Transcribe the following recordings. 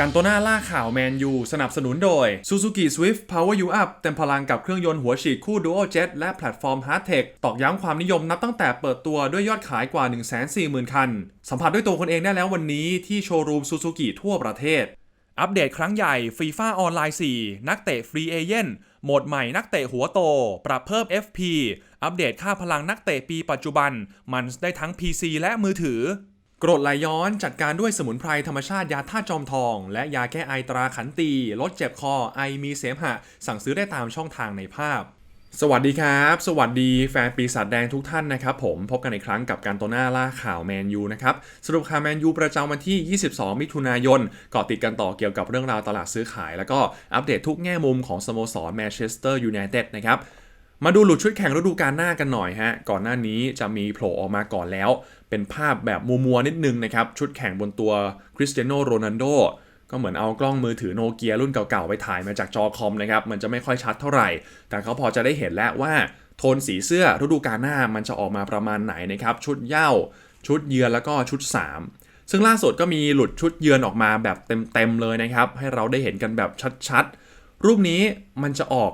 กันโตนาล่าข่าวแมนยูสนับสนุนโดย Suzuki Swift Power You Up เต็มพลังกับเครื่องยนต์หัวฉีดคู่ Dual Jet และแพลตฟอร์ม Hardtech ตอกย้ำความนิยมนับตั้งแต่เปิดตัวด้วยยอดขายกว่า 140,000 คัน สัมผัสด้วยตัวคนเองได้แล้ววันนี้ที่โชว์รูม Suzuki ทั่วประเทศ อัปเดตครั้งใหญ่ฟีฟ่าออนไลน์4นักเตะฟรีเอเย่นโหมดใหม่นักเตะหัวโต ปรับเพิ่ม FP อัปเดตค่าพลังนักเตะปีปัจจุบัน มันได้ทั้ง PC และมือถือ กรดไหลย้อนจัดการด้วยสมุนไพรธรรมชาติยาท่าตุจอมทอง และยาแก้ไอตราขันตี ลดเจ็บคอไอมีเสมหะ สั่งซื้อได้ตามช่องทางในภาพ สวัสดีครับ สวัสดีแฟนปีศาจแดงทุกท่านนะครับผมพบกันอีกครั้งกับการโตหน้าล่าข่าวแมนยูนะครับสรุปข่าวแมนยูประจำวันที่ 22 มิถุนายนเกาะติดกันต่อเกี่ยวกับเรื่องราวตลาดซื้อขาย แล้วก็อัปเดตทุกแง่มุมของสโมสรแมนเชสเตอร์ยูไนเต็ดนะครับ มาดูหลุดชุดแข่งฤดูกาลหน้ากันหน่อยฮะ ก่อนหน้านี้จะมีโผล่ออกมาก่อนแล้ว เป็นภาพแบบมัวๆนิดนึงนะครับ ชุดแข่งบนตัวคริสเตียโนโรนัลโดก็เหมือนเอากล้องมือถือโนเกียรุ่นเก่าๆ ไปถ่ายมาจากจอคอมนะครับ มันจะไม่ค่อยชัดเท่าไหร่ แต่เขาพอจะได้เห็นแล้วว่า โทนสีเสื้อฤดูกาลหน้ามันจะออกมาประมาณไหนนะครับ ชุดเย้าชุดเยือนแล้วก็ชุด 3 ซึ่งล่าสุดก็มีหลุดชุดเยือนออกมาแบบเต็มๆเลยนะครับ ให้เราได้เห็นกันแบบชัดๆ รูปนี้มันจะออก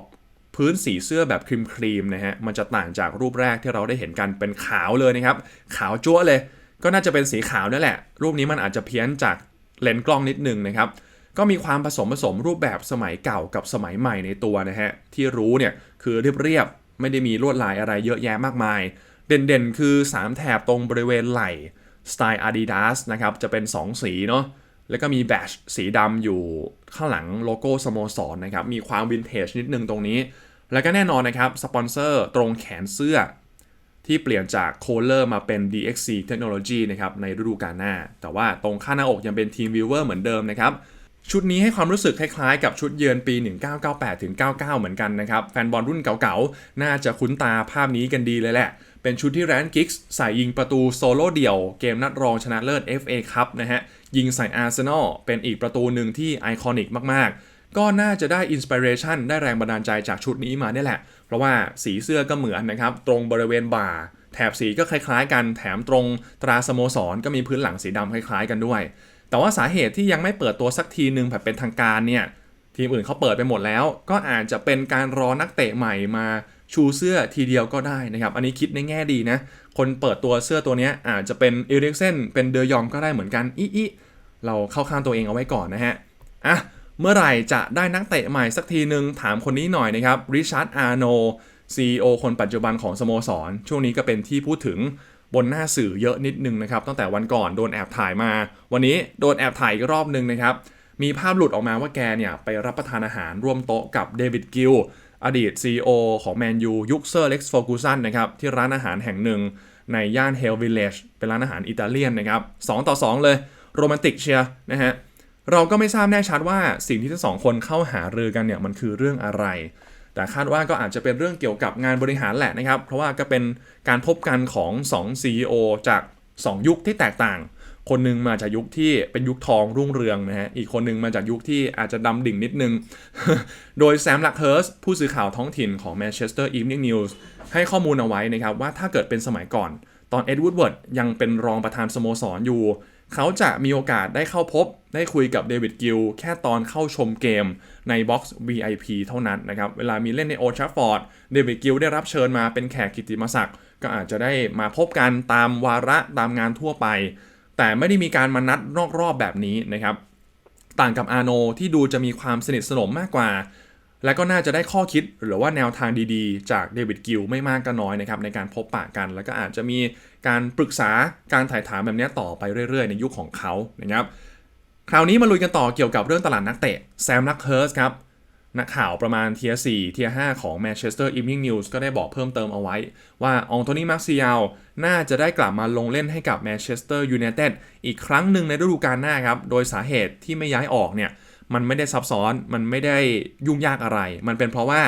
พื้นสีเสื้อแบบครีมครีมๆนะฮะมันจะต่างจากรูปแรกที่เราได้เห็นกันเป็นขาวเลยนะครับ ขาวจั๊วเลย ก็น่าจะเป็นสีขาวนั่นแหละ รูปนี้มันอาจจะเพี้ยนจากเลนส์กล้องนิดนึงนะครับก็มีความผสมผสมรูปแบบสมัยเก่ากับสมัยใหม่ในตัวนะฮะที่รู้เนี่ยคือเรียบๆไม่ได้มีลวดลายอะไรเยอะแยะมากมาย เด่นๆ คือ 3 แถบตรงบริเวณไหล่สไตล์ Adidas นะครับจะเป็น 2 สีเนาะ แล้วก็มีแบชสีดำอยู่ข้างหลังโลโก้สโมสรนะครับ มีความวินเทจนิดนึงตรงนี้ แล้วก็แน่นอนนะครับ สปอนเซอร์ตรงแขนเสื้อ ที่เปลี่ยนจากโคเลอร์มาเป็น DXC Technology นะครับในฤดูกาลหน้า แต่ว่าตรงข้างหน้าอกยังเป็นทีมวิวเวอร์เหมือนเดิมนะครับ ชุดนี้ให้ความรู้สึกคล้ายๆ กับชุดเยือนปี 1998ถึง99 เหมือนกันนะครับ แฟนบอลรุ่นเก่าๆ น่าจะคุ้นตาภาพนี้กันดีเลยแหละ เป็นชุดที่แรนกิกส์ใส่ยิงประตูโซโล่เดี่ยว เกมนัดรองชนะเลิศ FA คัพนะฮะ ยิงใส่อาร์เซนอลเป็นอีกประตูหนึ่งที่ไอคอนิกมากๆ ก็น่าจะได้อินสปิเรชันได้แรงบันดาลใจจากชุดนี้มาเนี่ยแหละ เพราะว่าสีเสื้อก็เหมือนนะครับตรงบริเวณบ่าแถบสีก็คล้ายๆ กันแถมตรงตราสโมสรก็มีพื้นหลังสีดำคล้ายๆ กันด้วย แต่ว่าสาเหตุที่ยังไม่เปิดตัวสักทีหนึ่งแบบเป็นทางการเนี่ยทีมอื่นเขาเปิดไปหมดแล้ว ก็อาจจะเป็นการรอนักเตะใหม่มาชูเสื้อทีเดียวก็ได้นะครับ อันนี้คิดในแง่ดีนะ คนเปิดตัวเสื้อตัวนี้อาจจะเป็นเอริกเซนเป็นเดยองก็ได้เหมือนกันอีอีเราเข้าข้างตัวเองเอาไว้ก่อนนะฮะอะเมื่อไหร่จะได้นักเตะใหม่สักทีหนึ่งถามคนนี้หน่อยนะครับริชาร์ดอาร์โน CEO คนปัจจุบันของสโมสร ช่วงนี้ก็เป็นที่พูดถึง บนหน้าสื่อเยอะนิดนึงนะครับตั้งแต่วันก่อนโดนแอบถ่ายมา วันนี้โดนแอบถ่ายอีกรอบนึงนะครับมีภาพหลุดออกมาว่าแกเนี่ยไปรับประทานอาหารร่วมโต๊ะกับเดวิดกิลอดีต CEO ของแมนยูยุคเซอร์เล็กซ์ฟอร์กูสันนะครับที่ร้านอาหารแห่งหนึ่งในย่านเฮลวิลเลจเป็นร้านอาหารอิตาเลียนนะครับ2ต่อ 2 เลยโรแมนติกเชียนะฮะเราก็ไม่ทราบแน่ชัดว่าสิ่งที่ทั้งสองคนเข้าหารือกันเนี่ยมันคือเรื่องอะไร แต่คาดว่าก็อาจจะเป็นเรื่องเกี่ยวกับงานบริหารแหละนะครับ เพราะว่าก็เป็นการพบกันของ 2 CEO จาก 2 ยุคที่แตกต่าง คนหนึ่งมาจากยุคที่เป็นยุคทองรุ่งเรืองนะฮะ อีกคนหนึ่งมาจากยุคที่อาจจะดำดิ่งนิดนึง โดยแซมลักเฮิร์สผู้สื่อข่าวท้องถิ่นของ Manchester Evening News ให้ข้อมูลเอาไว้นะครับว่าถ้าเกิดเป็นสมัยก่อน ตอนเอ็ดวูดเวิร์ดยังเป็นรองประธานสโมสรอยู่ เขาจะมีโอกาสได้เข้าพบ ได้คุยกับเดวิดกิลแค่ตอนเข้าชมเกมในบ็อกซ์ VIP เท่านั้นนะครับ เวลามีเล่นในโอช r ฟอร์ดเดวิดกิลได้รับเชิญมาเป็นแขกกิตติมศักดิ์ก็อาจจะได้มาพบกันตามวาระตามงานทั่วไป แต่ไม่ได้มีการมานัดนอกรอบแบบนี้นะครับ ต่างกับอาโนที่ดูจะมีความสนิทสนมมากกว่า และก็น่าจะได้ข้อคิดหรือว่าแนวทางดีๆ จากเดวิดกิลไม่มากก็น้อยนะครับในการพบปะกัน แล้วก็อาจจะมีการปรึกษาการถ่ายถามแบบนี้ต่อไปเรื่อยๆ ในยุคของเขานะครับคราวนี้มาลุยกันต่อเกี่ยวกับเรื่องตลาดนักเตะแซมลักเฮิร์สครับนักข่าวประมาณเทียร์4เทียร์5ของ Manchester Evening News ก็ได้บอกเพิ่มเติมเอาไว้ ว่าองโทนี่มาร์ซิยาลน่าจะได้กลับมาลงเล่นให้กับ Manchester United อีกครั้งหนึ่งในฤดูกาลหน้าครับ โดยสาเหตุที่ไม่ย้ายออกเนี่ย มันไม่ได้ซับซ้อน มันไม่ได้ยุ่งยากอะไร มันเป็นเพราะว่า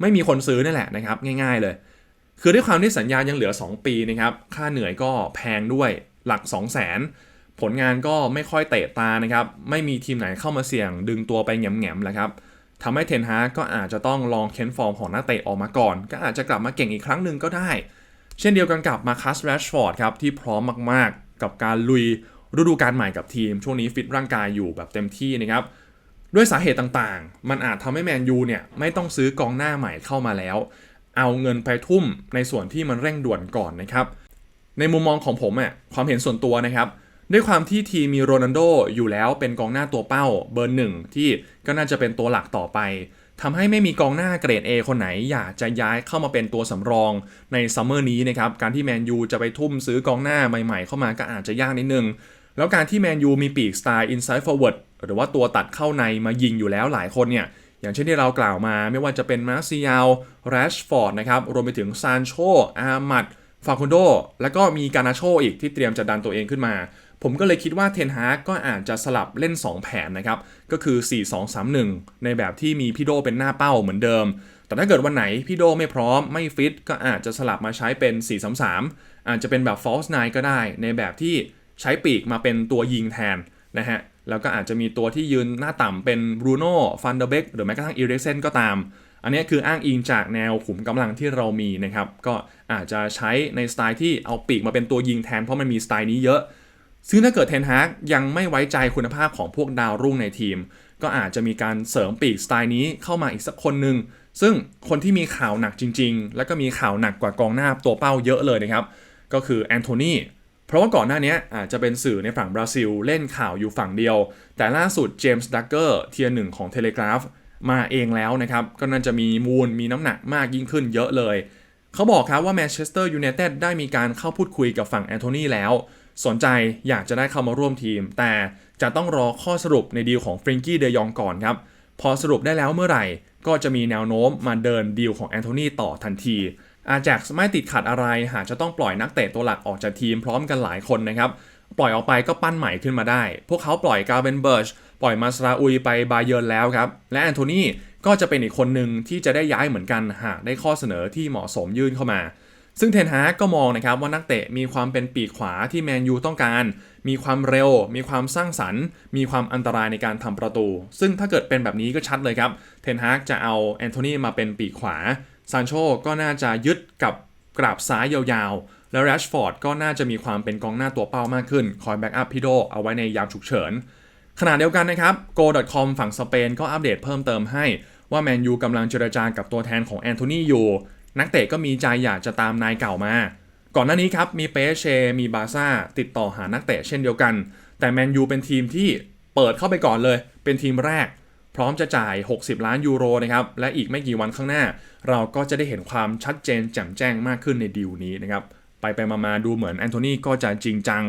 ไม่มีคนซื้อนี่แหละนะครับ ง่าย ๆเลย คือด้วยความที่สัญญายังเหลือ 2 ปีนะครับ ค่าเหนื่อยก็แพงด้วยหลัก 2 0 0 0 0 0 ผลงานก็ไม่ค่อยเตะตานะครับ ไม่มีทีมไหนเข้ามาเสี่ยง ดึงตัวไปแง่มๆแหละครับทำให้เทนฮาก็อาจจะต้องลองเค้นฟอร์มของนักเตะออกมาก่อน ก็อาจจะกลับมาเก่งอีกครั้งหนึ่งก็ได้ เช่นเดียวกันกับมาคัสแรชฟอร์ดครับที่พร้อมมากๆ กับการลุยฤดูกาลใหม่กับทีม ช่วงนี้ฟิตร่างกายอยู่แบบเต็มที่นะครับ ด้วยสาเหตุต่างๆ มันอาจทำให้แมนยูเนี่ยไม่ต้องซื้อกองหน้าใหม่เข้ามาแล้ว เอาเงินไปทุ่มในส่วนที่มันเร่งด่วนก่อนนะครับ ในมุมมองของผมอะความเห็นส่วนตัวนะครับ ด้วยความที่ทีมมีโรนัลโดอยู่แล้วเป็นกองหน้าตัวเป้าเบอร์หนึ่งที่ก็น่าจะเป็นตัวหลักต่อไปทำให้ไม่มีกองหน้าเกรด A คนไหนอยากจะย้ายเข้ามาเป็นตัวสำรองในซัมเมอร์นี้นะครับการที่แมนยูจะไปทุ่มซื้อกองหน้าใหม่ๆ เข้ามาก็อาจจะยากนิดนึงแล้วการที่แมนยูมีปีกสไตล์ inside forward หรือว่าตัวตัดเข้าในมายิงอยู่แล้วหลายคนเนี่ยอย่างเช่นที่เรากล่าวมาไม่ว่าจะเป็นมาซิยาลแรชฟอร์ดนะครับรวมไปถึงซานโชอามัดฟาคุนโด แล้วก็มีการาโชอีกที่เตรียมจะดันตัวเองขึ้นมา ผมก็เลยคิดว่าเทนฮากก็อาจจะสลับเล่น 2 แผนนะครับ ก็คือ 4-2-3-1 ในแบบที่มีพี่โดเป็นหน้าเป้าเหมือนเดิม แต่ถ้าเกิดวันไหนพี่โดไม่พร้อมไม่ฟิตก็อาจจะสลับมาใช้เป็น 4-3-3 อาจจะเป็นแบบ false nine ก็ได้ ในแบบที่ใช้ปีกมาเป็นตัวยิงแทนนะฮะ แล้วก็อาจจะมีตัวที่ยืนหน้าต่ำเป็นบรูโน่ฟันเดอร์เบกหรือแม้กระทั่งอีเร็กเซนก็ตาม อันนี้คืออ้างอิงจากแนวขุมกำลังที่เรามีนะครับ ก็อาจจะใช้ในสไตล์ที่เอาปีกมาเป็นตัวยิงแทนเพราะมันมีสไตล์นี้เยอะ ซึ่งถ้าเกิดเทนฮากยังไม่ไว้ใจคุณภาพของพวกดาวรุ่งในทีม ก็อาจจะมีการเสริมปีกสไตล์นี้เข้ามาอีกสักคนหนึ่งซึ่งคนที่มีข่าวหนักจริง ๆ แล้วก็มีข่าวหนักกว่ากองหน้าตัวเป้าเยอะเลยนะครับก็คือแอนโทนี เพราะว่าก่อนหน้านี้อาจจะเป็นสื่อในฝั่งบราซิล เล่นข่าวอยู่ฝั่งเดียว แต่ล่าสุดเจมส์ดักเกอร์เทียร์หนึ่งของเทเลกราฟมาเองแล้วนะครับ ก็น่าจะมีมูลมีน้ำหนักมากยิ่งขึ้นเยอะเลย เขาบอกครับว่าแมนเชสเตอร์ยูไนเต็ดได้มีการเข้าพูดคุยกับฝั่งแอนโทนีแล้ว สนใจอยากจะได้เข้ามาร่วมทีม แต่จะต้องรอข้อสรุปในดีลของฟริงกี้เดยองก่อนครับ พอสรุปได้แล้วเมื่อไหร่ ก็จะมีแนวโน้มมาเดินดีลของแอนโทนีต่อทันที อาแจ็กไม่ติดขัดอะไรหากจะต้องปล่อยนักเตะตัวหลักออกจากทีมพร้อมกันหลายคนนะครับ ปล่อยออกไปก็ปั้นใหม่ขึ้นมาได้ พวกเขาปล่อยกาเบนเบิร์ชปล่อยมาสราอุยไปบาเยิร์นแล้วครับ และแอนโทนีก็จะเป็นอีกคนหนึ่งที่จะได้ย้ายเหมือนกันหากได้ข้อเสนอที่เหมาะสมยื่นเข้ามา ซึ่งเทนฮากก็มองนะครับว่านักเตะมีความเป็นปีกขวาที่แมนยูต้องการ มีความเร็ว มีความสร้างสรรค์ มีความอันตรายในการทำประตู ซึ่งถ้าเกิดเป็นแบบนี้ก็ชัดเลยครับ เทนฮากจะเอาแอนโทนีมาเป็นปีกขวา ซานโชก็น่าจะยึดกับกราบซ้ายยาวๆ แล้วแรชฟอร์ดก็น่าจะมีความเป็นกองหน้าตัวเป้ามากขึ้น คอยแบ็กอัพพี่โดเอาไว้ในยามฉุกเฉิน ขณะเดียวกันนะครับ go.com ฝั่งสเปนก็อัปเดตเพิ่มเติมให้ว่าแมนยูกำลังเจรจากับตัวแทนของแอนโทนีอยู่ นักเตะก็มีใจอยากจะตามนายเก่ามา ก่อนหน้านี้ครับมีเปเช มีบาซ่าติดต่อหานักเตะเช่นเดียวกัน แต่แมนยูเป็นทีมที่เปิดเข้าไปก่อนเลย เป็นทีมแรก ร้อมจะจ่าย 60 ล้านยูโรนะครับและอีกไม่กี่วันข้างหน้า เราก็จะได้เห็นความชัดเจนแจ่มแจ้งมากขึ้นในดีลนี้นะครับไปไปมาๆดูเหมือนแอนโทนีก็จะจริงจัง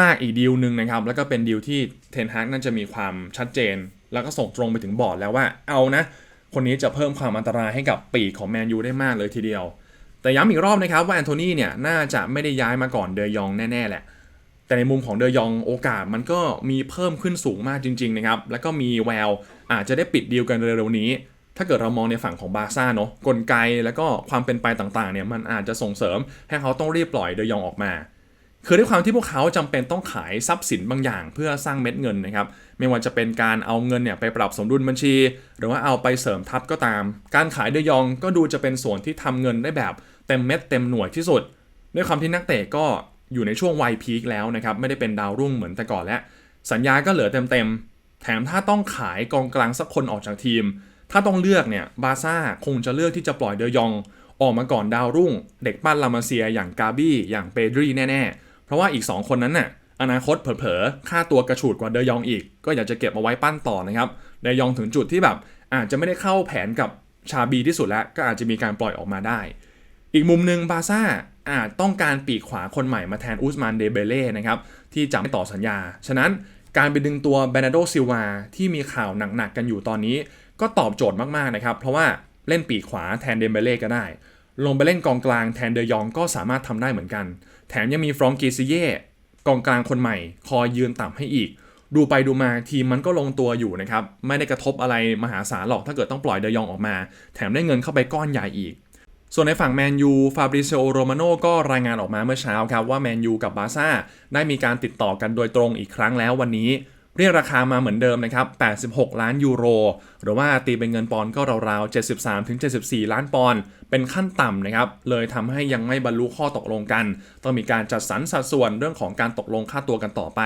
มาก ๆ อีกดีลหนึ่งนะครับ แล้วก็เป็นดีลที่เทนฮากน่าจะมีความชัดเจน แล้วก็ส่งตรงไปถึงบอร์ดแล้วว่าเอานะ คนนี้จะเพิ่มความอันตรายให้กับปีกของแมนยูได้มากเลยทีเดียว แต่ย้ำอีกรอบนะครับว่าแอนโทนีเนี่ยน่าจะไม่ได้ย้ายมาก่อนเดยองแน่ ๆ แหละ แต่ในมุมของเดยองโอกาสมันก็มีเพิ่มขึ้นสูงมากจริงๆนะครับ แล้วก็มีแววอาจจะได้ปิดดีลกันเร็วๆนี้ ถ้าเกิดเรามองในฝั่งของบาร์ซ่าเนาะกลไกแล้วก็ความเป็นไปต่างๆเนี่ยมันอาจจะส่งเสริมให้เขาต้องรีบปล่อยเดยองออกมาคือด้วยความที่พวกเขาจำเป็นต้องขายทรัพย์สินบางอย่างเพื่อสร้างเม็ดเงินนะครับ ไม่ว่าจะเป็นการเอาเงินเนี่ยไปปรับสมดุลบัญชี หรือว่าเอาไปเสริมทัพก็ตาม การขายเดยองก็ดูจะเป็นส่วนที่ทำเงินได้แบบเต็มเม็ดเต็มหน่วยที่สุด ด้วยความที่นักเตะก็ อยู่ในช่วงวัยพีคแล้วนะครับไม่ได้เป็นดาวรุ่งเหมือนแต่ก่อนแล้ว สัญญาก็เหลือเต็มๆ แถมถ้าต้องขายกองกลางสักคนออกจากทีม ถ้าต้องเลือกเนี่ยบาซ่าคงจะเลือกที่จะปล่อยเดยอง ออกมาก่อนดาวรุ่ง เด็กปั้นลามาเซียอย่างกาบี้อย่างเปดรีแน่ๆ เพราะว่าอีก 2 คนนั้นน่ะอนาคตเผลอๆ ค่าตัวกระฉูดกว่าเดยองอีก ก็อยากจะเก็บเอาไว้ปั้นต่อนะครับเดยองถึงจุดที่แบบอาจจะไม่ได้เข้าแผนกับชาบีที่สุดแล้วก็อาจจะมีการปล่อยออกมาได้ อีกมุมหนึ่งบาซ่า อาจต้องการปีกขวาคนใหม่มาแทนอุสมานเดเบเล่นะครับที่จะไม่ต่อสัญญา ฉะนั้นการไปดึงตัวเบนาโดซิลวาที่มีข่าวหนักๆกันอยู่ตอนนี้ ก็ตอบโจทย์มากๆนะครับเพราะว่าเล่นปีกขวาแทนเดเบเล่ก็ได้ ลงไปเล่นกองกลางแทนเดยองก็สามารถทำได้เหมือนกัน แถมยังมีฟรองกีซิเย่กองกลางคนใหม่ คอยยืนต่ำให้อีก ดูไปดูมาทีมมันก็ลงตัวอยู่นะครับ ไม่ได้กระทบอะไรมหาศาลหรอกถ้าเกิดต้องปล่อยเดยองออกมา แถมได้เงินเข้าไปก้อนใหญ่อีก ส่วนในฝั่งแมนยูฟาบริเซโอโรมาโนก็รายงานออกมาเมื่อเช้าครับว่าแมนยูกับบาซ่าได้มีการติดต่อกันโดยตรงอีกครั้งแล้ววันนี้ เรียกราคามาเหมือนเดิมนะครับ 86 ล้านยูโร หรือว่าตีเป็นเงินปอนด์ก็ราวๆ 73-74 ล้านปอนด์เป็นขั้นต่ำนะครับ เลยทำให้ยังไม่บรรลุข้อตกลงกัน ต้องมีการจัดสรรสัดส่วนเรื่องของการตกลงค่าตัวกันต่อไป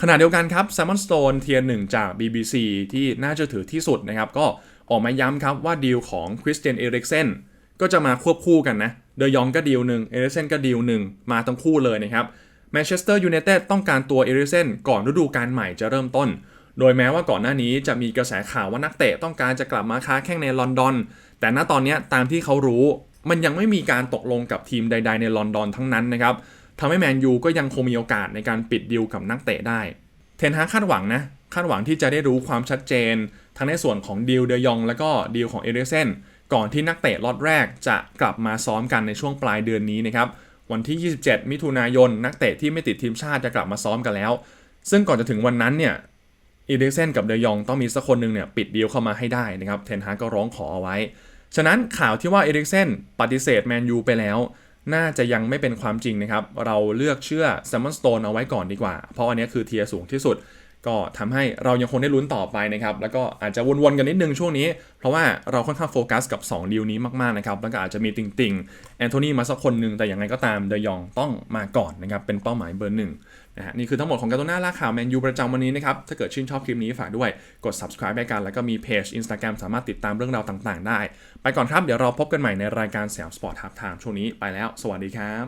ขณะเดียวกันครับ Simon Stone เทียร์หนึ่งจาก BBC ที่น่าเชื่อถือที่สุดนะครับ ก็ออกมาย้ำครับว่าดีลของคริสเตียนเอริกเซน ก็จะมาควบคู่กันนะเดยองก็ดีลหนึ่งเอริเซนก็ดีลหนึ่งมาทั้งคู่เลยนะครับแมนเชสเตอร์ยูไนเต็ดต้องการตัวเอริเซนก่อนฤดูกาลใหม่จะเริ่มต้น โดยแม้ว่าก่อนหน้านี้จะมีกระแสข่าวว่านักเตะต้องการจะกลับมาค้าแข่งในลอนดอน แต่ณตอนนี้ตามที่เขารู้มันยังไม่มีการตกลงกับทีมใด ๆ ในลอนดอนทั้งนั้นนะครับทำให้แมนยูก็ยังคงมีโอกาสในการปิดดีลกับนักเตะได้ เทนฮาคาดหวังนะคาดหวังที่จะได้รู้ความชัดเจน ทั้งในส่วนของดีลเดยอง แล้วก็ดีลของเอเดเซน ก่อนที่นักเตะล็อตแรกจะกลับมาซ้อมกันในช่วงปลายเดือนนี้นะครับวันที่ 27 มิถุนายน นักเตะที่ไม่ติดทีมชาติจะกลับมาซ้อมกันแล้ว ซึ่งก่อนจะถึงวันนั้นเนี่ยเอเดเซนกับเดยองต้องมีสักคนหนึ่งเนี่ยปิดดีลเข้ามาให้ได้นะครับเทนฮากก็ร้องขอเอาไว้ ฉะนั้นข่าวที่ว่าเอริกเซนปฏิเสธแมนยูไปแล้ว น่าจะยังไม่เป็นความจริงนะครับ เราเลือกเชื่อแซมมอนสโตนเอาไว้ก่อนดีกว่า เพราะอันนี้คือเทียร์สูงที่สุด ก็ทำให้เรายังคงได้ลุ้นต่อไปนะครับ แล้วก็อาจจะวนๆกันนิดนึงช่วงนี้ เพราะว่าเราค่อนข้างโฟกัสกับ 2 ดีลนี้มากๆนะครับ แล้วก็อาจจะมีติ่งๆแอนโทนีมาสักคนหนึ่งแต่อย่างไรก็ตามเดยองต้องมาก่อนนะครับ เป็นเป้าหมายเบอร์หนึ่งนะฮะนี่คือทั้งหมดของการ์ตูน่าล่าข่าวแมนยูประจำวันนี้นะครับ ถ้าเกิดชื่นชอบคลิปนี้ฝากด้วยกด subscribe ให้กันแล้วก็มีเพจ Instagram สามารถติดตามเรื่องราวต่างๆ ได้ ไปก่อนครับเดี๋ยวเราพบกันใหม่ในรายการแสมสปอร์ตทับไทม์ช่วงนี้ไปแล้ว สวัสดีครับ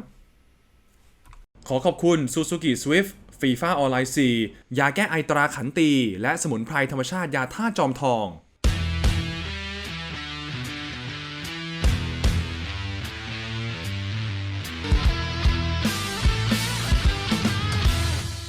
ขอขอบคุณ Suzuki Swift ฟีฟ่าออนไลน์4ยาแก้ไอตราขันตี และสมุนไพรธรรมชาติยาท่าจอมทอง